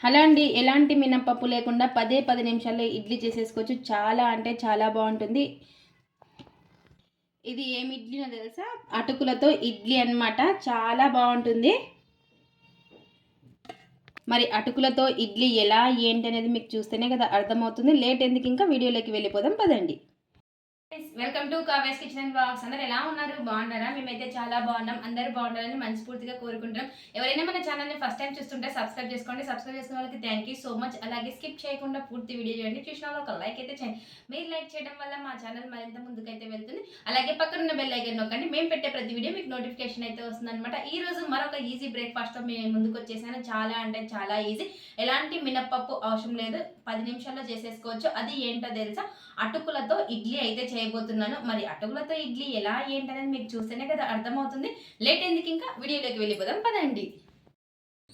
Hello అండి ఎలాంటి మినప్పప్పు లేకుండా పదే పది నిమిషాల్లో ఇడ్లీ చేసేసుకోవచ్చు. చాలా అంటే చాలా బాగుంటుంది. ఇది ఏమి ఇడ్లీనో తెలుసా? అటుకులతో ఇడ్లీ అన్నమాట. చాలా బాగుంటుంది. మరి అటుకులతో ఇడ్లీ ఎలా ఏంటి అనేది మీకు చూస్తేనే కదా అర్థమవుతుంది. లేట్ ఎందుకు ఇంకా వీడియోలోకి వెళ్ళిపోదాం. పదండి. Welcome to Kave's kitchen and box అందరు ఎలా ఉన్నారు? బాగున్నారా? మేమైతే చాలా బాగున్నాం. అందరూ బాగుండాలని మనస్ఫూర్తిగా కోరుకుంటున్నాం. ఎవరైనా మన ఛానల్ని ఫస్ట్ టైం చూస్తుంటే సబ్స్క్రైబ్ చేసుకోండి. సబ్స్క్రైబ్ చేసిన వాళ్ళకి థ్యాంక్ యూ సో మచ్ అలాగే స్కిప్ చేయకుండా పూర్తి వీడియో చేయండి చూసిన వాళ్ళు ఒక లైక్ అయితే చేయండి. మీరు లైక్ చేయడం వల్ల మా ఛానల్ మరింత ముందుకైతే వెళ్తుంది. అలాగే పక్కన ఉన్న బెల్ ఐకన్ నొక్కండి. మేము పెట్టే ప్రతి వీడియో మీకు నోటిఫికేషన్ అయితే వస్తుంది అనమాట ఈ రోజు మరొక ఈజీ బ్రేక్ఫాస్ట్ మేము ముందుకు వచ్చేసాను చాలా అంటే చాలా ఈజీ ఎలాంటి మినప్పప్పు అవసరం లేదు. పది నిమిషాల్లో చేసేసుకోవచ్చు. అది ఏంటో తెలుసా? అటుకులతో ఇడ్లీ అయితే చేయబోతున్నాను. మరి అటుకులతో ఇడ్లీ ఎలా ఏంటనేది మీకు చూస్తేనే కదా అర్థమవుతుంది. లేట్ ఎందుకు ఇంకా? వీడియోలోకి వెళ్ళిపోదాం. పదండి.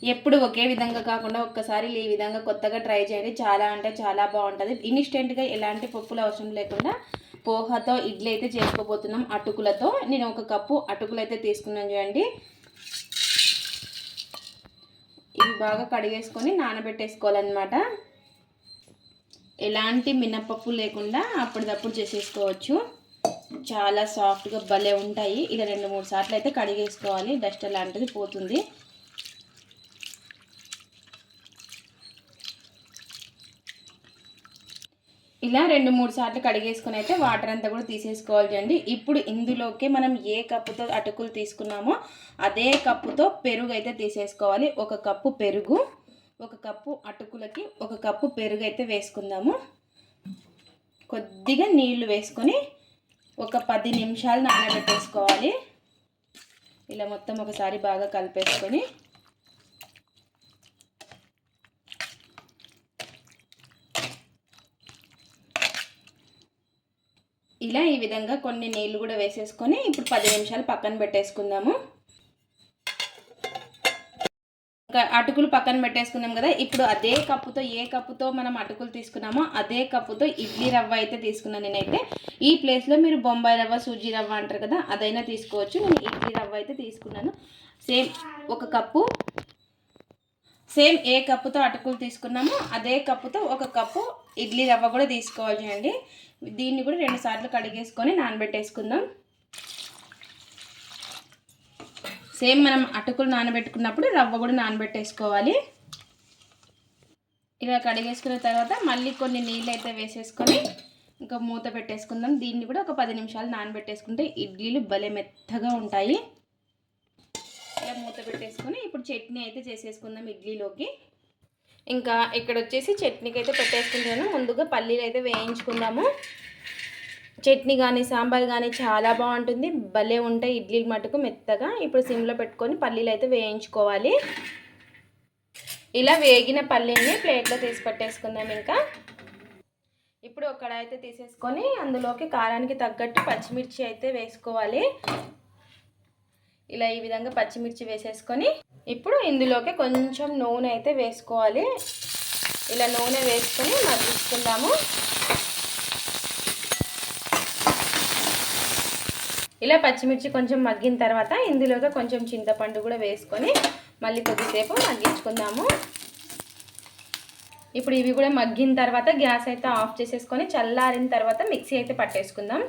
ఎప్పుడు ఒకే విధంగా కాకుండా ఒక్కసారి ఈ విధంగా కొత్తగా ట్రై చేయండి. చాలా అంటే చాలా బాగుంటుంది. ఇన్స్టెంట్గా ఎలాంటి పప్పులు అవసరం లేకుండా పోహాతో ఇడ్లీ అయితే చేసుకోబోతున్నాం అటుకులతో. నేను ఒక కప్పు అటుకులు అయితే తీసుకున్నాను చూడండి. ఇవి బాగా కడిగేసుకొని నానబెట్టేసుకోవాలన్నమాట. ఎలాంటి మినపప్పు లేకుండా అప్పటిదప్పుడు చేసేసుకోవచ్చు. చాలా సాఫ్ట్గా భలే ఉంటాయి. ఇలా రెండు మూడు సార్లు అయితే కడిగేసుకోవాలి. డస్ట్ లాంటిది పోతుంది. ఇలా రెండు మూడు సార్లు కడిగేసుకుని అయితే వాటర్ అంతా కూడా తీసేసుకోవాలి అండి ఇప్పుడు ఇందులోకి మనం ఏ కప్పుతో అటుకులు తీసుకున్నామో అదే కప్పుతో పెరుగు అయితే తీసేసుకోవాలి. ఒక కప్పు పెరుగు. ఒక కప్పు అటుకులకి ఒక కప్పు పెరుగు అయితే వేసుకుందాము. కొద్దిగా నీళ్ళు వేసుకొని ఒక పది నిమిషాలు నానబెట్టేసుకోవాలి. ఇలా మొత్తం ఒకసారి బాగా కలిపేసుకొని ఇలా ఈ విధంగా కొన్ని నీళ్ళు కూడా వేసేసుకొని ఇప్పుడు పది నిమిషాలు పక్కన పెట్టేసుకుందాము. అటుకులు పక్కన పెట్టేసుకున్నాం కదా ఇప్పుడు అదే కప్పుతో ఏ కప్పుతో మనం అటుకులు తీసుకున్నామో అదే కప్పుతో ఇడ్లీ రవ్వ అయితే తీసుకున్నాను నేనైతే. ఈ ప్లేస్లో మీరు బొంబాయి రవ్వ సూజీ రవ్వ అంటారు కదా అదైనా తీసుకోవచ్చు. నేను ఇడ్లీ రవ్వ అయితే తీసుకున్నాను. సేమ్ ఒక కప్పు సేమ్ ఏ కప్పుతో అటుకులు తీసుకున్నామో అదే కప్పుతో ఒక కప్పు ఇడ్లీ రవ్వ కూడా తీసుకోవాలి అండి దీన్ని కూడా రెండు సార్లు కడిగేసుకొని నానబెట్టేసుకుందాం. సేమ్ మనం అటుకులు నానబెట్టుకున్నప్పుడు రవ్వ కూడా నానబెట్టేసుకోవాలి. ఇలా కడిగేసుకున్న తర్వాత మళ్ళీ కొన్ని నీళ్ళు అయితే వేసేసుకొని ఇంకా మూత పెట్టేసుకుందాం. దీన్ని కూడా ఒక పది నిమిషాలు నానబెట్టేసుకుంటే ఇడ్లీలు భలే మెత్తగా ఉంటాయి. ఇలా మూత పెట్టేసుకొని ఇప్పుడు చట్నీ అయితే చేసేసుకుందాం ఇడ్లీలోకి. ఇంకా ఇక్కడ వచ్చేసి చట్నీకి అయితే పెట్టేసుకుంటాను ముందుగా పల్లీలు అయితే వేయించుకుందాము. చట్నీ కానీ సాంబార్ కానీ చాలా బాగుంటుంది. భలే ఉంటాయి ఇడ్లీలు మటుకు మెత్తగా. ఇప్పుడు సిమ్లో పెట్టుకొని పల్లీలు అయితే వేయించుకోవాలి. ఇలా వేగిన పల్లీని ప్లేట్లో తీసి పెట్టేసుకుందాం ఇంకా. ఇప్పుడు ఒకడ అయితే తీసేసుకొని అందులోకి కారానికి తగ్గట్టు పచ్చిమిర్చి అయితే వేసుకోవాలి. ఇలా ఈ విధంగా పచ్చిమిర్చి వేసేసుకొని ఇప్పుడు ఇందులోకి కొంచెం నూనె అయితే వేసుకోవాలి. ఇలా నూనె వేసుకొని మగ్గించుకుందాము. ఇలా పచ్చిమిర్చి కొంచెం మగ్గిన తర్వాత ఇందులోగా కొంచెం చింతపండు కూడా వేసుకొని మళ్ళీ కొద్దిసేపు మగ్గించుకుందాము. ఇప్పుడు ఇవి కూడా మగ్గిన తర్వాత గ్యాస్ అయితే ఆఫ్ చేసేసుకొని చల్లారిన తర్వాత మిక్సీ అయితే పట్టేసుకుందాం.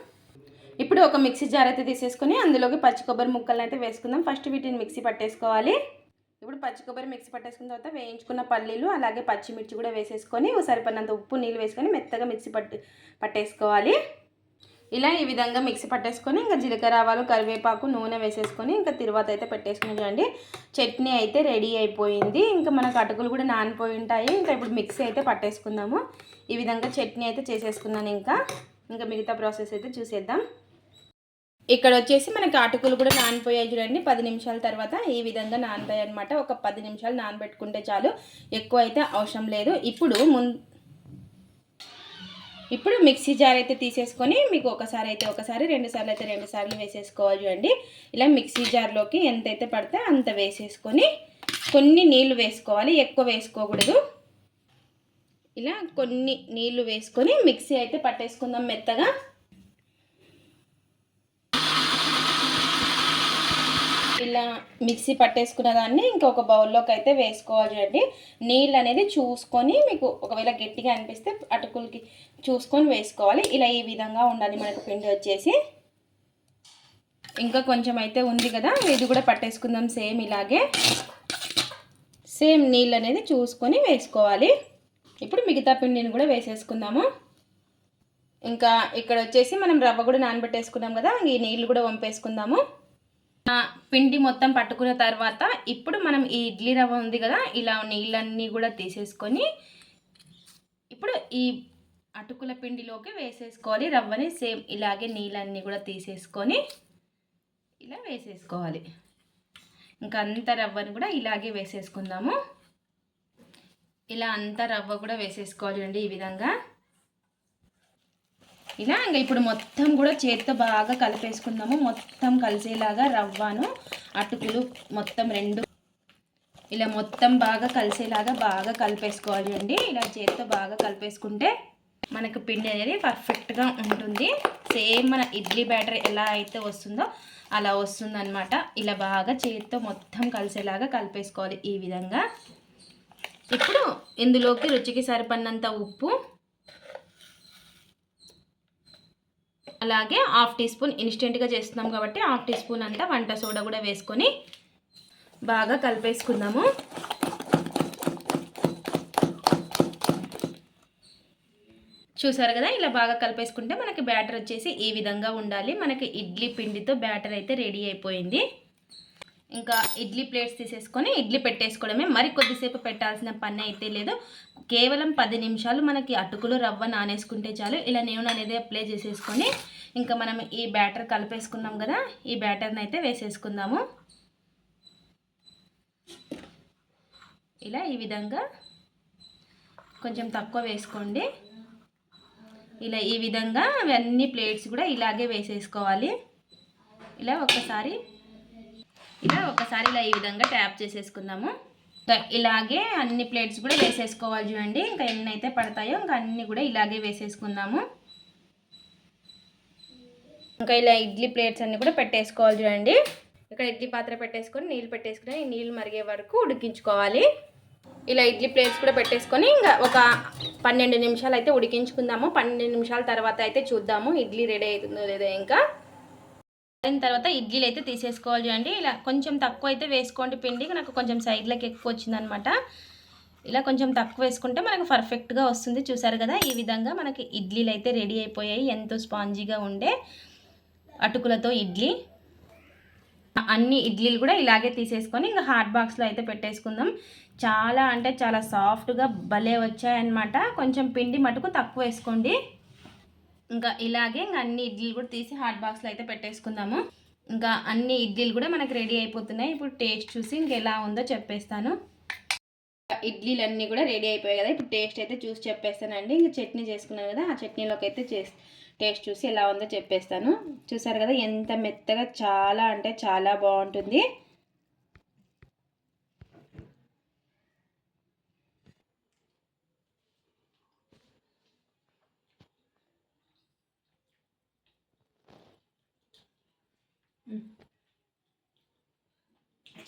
ఇప్పుడు ఒక మిక్సీ జార్ అయితే తీసేసుకొని అందులోకి పచ్చి కొబ్బరి ముక్కలను అయితే వేసుకుందాం. ఫస్ట్ వీటిని మిక్సీ పట్టేసుకోవాలి. ఇప్పుడు పచ్చి కొబ్బరి మిక్సీ పట్టేసుకున్న తర్వాత వేయించుకున్న పల్లీలు అలాగే పచ్చిమిర్చి కూడా వేసేసుకొని సరిపడినంత ఉప్పు నీళ్ళు వేసుకొని మెత్తగా మిక్సీ పట్టి పట్టేసుకోవాలి. ఇలా ఈ విధంగా మిక్సీ పట్టేసుకొని ఇంకా జీలకర్ర ఆవాలు కరివేపాకు నూనె వేసేసుకొని ఇంకా తిరువాత అయితే పెట్టేసుకుని చూడండి. చట్నీ అయితే రెడీ అయిపోయింది. ఇంకా మనకు అటుకులు కూడా నానిపోయి ఉంటాయి. ఇంకా ఇప్పుడు మిక్సీ అయితే పట్టేసుకుందాము. ఈ విధంగా చట్నీ అయితే చేసేసుకున్నాను ఇంకా. ఇంకా మిగతా ప్రాసెస్ అయితే చూసేద్దాం. ఇక్కడ వచ్చేసి మనకి అటుకులు కూడా నానిపోయాయి చూడండి. పది నిమిషాల తర్వాత ఈ విధంగా నానతాయి అనమాట ఒక పది నిమిషాలు నానబెట్టుకుంటే చాలు ఎక్కువ అయితే అవసరం లేదు. ఇప్పుడు ముందు ఇప్పుడు మిక్సీ జార్ అయితే తీసేసుకొని మీకు ఒకసారి అయితే ఒకసారి రెండు సార్లు అయితే రెండు సార్లు వేసేసుకోవాలి చూడండి ఇలా మిక్సీ జార్లోకి ఎంతైతే పడితే అంత వేసేసుకొని కొన్ని నీళ్ళు వేసుకోవాలి ఎక్కువ వేసుకోకూడదు. ఇలా కొన్ని నీళ్ళు వేసుకొని మిక్సీ అయితే పట్టేసుకుందాం మెత్తగా. ఇలా మిక్సీ పట్టేసుకున్న దాన్ని ఇంకొక బౌల్లోకి అయితే వేసుకోవాలి అండి. నీళ్ళు అనేది చూసుకొని మీకు ఒకవేళ గట్టిగా అనిపిస్తే అటుకులకి చూసుకొని వేసుకోవాలి. ఇలా ఈ విధంగా ఉండాలి మనకు పిండి వచ్చేసి. ఇంకా కొంచెం అయితే ఉంది కదా ఇది కూడా పట్టేసుకుందాం సేమ్ ఇలాగే. సేమ్ నీళ్ళు అనేది చూసుకొని వేసుకోవాలి. ఇప్పుడు మిగతా పిండిని కూడా వేసేసుకుందాము. ఇంకా ఇక్కడ వచ్చేసి మనం రవ్వ కూడా నానబెట్టేసుకున్నాం కదా ఈ నీళ్ళు కూడా వంపేసుకుందాము. పిండి మొత్తం పట్టుకున్న తర్వాత ఇప్పుడు మనం ఈ ఇడ్లీ రవ్వ ఉంది కదా ఇలా నీళ్ళన్నీ కూడా తీసేసుకొని ఇప్పుడు ఈ అటుకుల పిండిలోకి వేసేసుకోవాలి. రవ్వని సేమ్ ఇలాగే నీళ్ళన్నీ కూడా తీసేసుకొని ఇలా వేసేసుకోవాలి. ఇంకా అంత రవ్వని కూడా ఇలాగే వేసేసుకుందాము. ఇలా అంత రవ్వ కూడా వేసేసుకోవాలి అండి ఈ విధంగా. ఇలా ఇంకా ఇప్పుడు మొత్తం కూడా చేత్తో బాగా కలిపేసుకుందాము. మొత్తం కలిసేలాగా రవ్వను అటుకులు మొత్తం రెండు ఇలా మొత్తం బాగా కలిసేలాగా బాగా కలిపేసుకోవాలి అండి. ఇలా చేత్తో బాగా కలిపేసుకుంటే మనకు పిండి అనేది పర్ఫెక్ట్గా ఉంటుంది. సేమ్ మన ఇడ్లీ బ్యాటర్ ఎలా అయితే వస్తుందో అలా వస్తుందన్నమాట. ఇలా బాగా చేతితో మొత్తం కలిసేలాగా కలిపేసుకోవాలి ఈ విధంగా. ఇప్పుడు ఇందులోకి రుచికి సరిపడినంత ఉప్పు అలాగే హాఫ్ టీ స్పూన్ ఇన్స్టెంట్గా చేస్తున్నాం కాబట్టి హాఫ్ టీ స్పూన్ అంతా వంట సోడా కూడా వేసుకొని బాగా కలిపేసుకుందాము. చూసారు కదా? ఇలా బాగా కలిపేసుకుంటే మనకి బ్యాటర్ వచ్చేసి ఈ విధంగా ఉండాలి. మనకి ఇడ్లీ పిండితో బ్యాటర్ అయితే రెడీ అయిపోయింది. ఇంకా ఇడ్లీ ప్లేట్స్ తీసేసుకొని ఇడ్లీ పెట్టేసుకోవడమే. మరి కొద్దిసేపు పెట్టాల్సిన పని అయితే లేదు. కేవలం పది నిమిషాలు మనకి అటుకులు రవ్వ నానేసుకుంటే చాలు. ఇలా నూనె అనేది అప్లై చేసేసుకొని ఇంకా మనం ఈ బ్యాటర్ కలిపేసుకున్నాం కదా ఈ బ్యాటర్ని అయితే వేసేసుకుందాము. ఇలా ఈ విధంగా కొంచెం తక్కువ వేసుకోండి. ఇలా ఈ విధంగా అవన్నీ ప్లేట్స్ కూడా ఇలాగే వేసేసుకోవాలి. ఇలా ఒకసారి ఇలా ఒకసారి ఇలా ఈ విధంగా ట్యాప్ చేసేసుకుందాము. ఇలాగే అన్ని ప్లేట్స్ కూడా వేసేసుకోవాలి చూడండి. ఇంకా ఎన్ని అయితే పడతాయో ఇంకా అన్నీ కూడా ఇలాగే వేసేసుకుందాము. ఇంకా ఇలా ఇడ్లీ ప్లేట్స్ అన్నీ కూడా పెట్టేసుకోవాలి చూడండి. ఇక్కడ ఇడ్లీ పాత్ర పెట్టేసుకొని నీళ్ళు పెట్టేసుకుని ఈ నీళ్ళు మరిగే వరకు ఉడికించుకోవాలి. ఇలా ఇడ్లీ ప్లేట్స్ కూడా పెట్టేసుకొని ఇంకా ఒక పన్నెండు నిమిషాలు అయితే ఉడికించుకుందాము. పన్నెండు నిమిషాల తర్వాత అయితే చూద్దాము ఇడ్లీ రెడీ అవుతుందో లేదో ఇంకా. అయిన తర్వాత ఇడ్లీలు అయితే తీసేసుకోవాలి చూడండి. ఇలా కొంచెం తక్కువ అయితే వేసుకోండి పిండి. నాకు కొంచెం సైడ్లోకి ఎక్కువ వచ్చిందనమాట. ఇలా కొంచెం తక్కువ వేసుకుంటే మనకు పర్ఫెక్ట్గా వస్తుంది. చూసారు కదా ఈ విధంగా మనకి ఇడ్లీలు అయితే రెడీ అయిపోయాయి. ఎంతో స్పాంజీగా ఉండే అటుకులతో ఇడ్లీ. అన్ని ఇడ్లీలు కూడా ఇలాగే తీసేసుకొని ఇంకా హాట్ బాక్స్లో అయితే పెట్టేసుకుందాం. చాలా అంటే చాలా సాఫ్ట్గా భలే వచ్చాయన్నమాట. కొంచెం పిండి మటుకు తక్కువ వేసుకోండి. ఇంకా ఇలాగే ఇంకా అన్ని ఇడ్లీలు కూడా తీసి హాట్ బాక్స్లో అయితే పెట్టేసుకుందాము. ఇంకా అన్ని ఇడ్లీలు కూడా మనకి రెడీ అయిపోతున్నాయి. ఇప్పుడు టేస్ట్ చూసి ఇంక ఎలా ఉందో చెప్పేస్తాను. ఇడ్లీలు అన్నీ కూడా రెడీ అయిపోయాయి కదా. ఇప్పుడు టేస్ట్ అయితే చూసి చెప్పేస్తానండి. ఇంకా చట్నీ చేసుకున్నాను కదా. ఆ చట్నీలోకి అయితే చేసి టేస్ట్ చూసి ఎలా ఉందో చెప్పేస్తాను. చూసారు కదా ఎంత మెత్తగా చాలా అంటే చాలా బాగుంటుంది.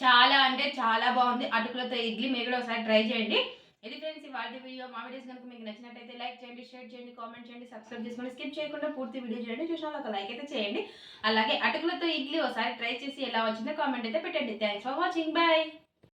చాలా అంటే చాలా బాగుంది. అటుకులతో ఇడ్లీ మీరు కూడా ఒకసారి ట్రై చేయండి. ఇది ఫ్రెండ్స్ ఇవాళ వీడియో మా వీడియోస్ కనుక మీకు నచ్చినట్టయితే లైక్ చేయండి షేర్ చేయండి కామెంట్ చేయండి సబ్స్క్రైబ్ చేసుకొని స్కిప్ చేయకుండా పూర్తి వీడియో చేయండి చూసిన ఒక లైక్ అయితే చేయండి. అలాగే అటుకులతో ఇడ్లీ ఒకసారి ట్రై చేసి ఎలా వచ్చిందో కామెంట్ అయితే పెట్టండి. Thanks for watching bye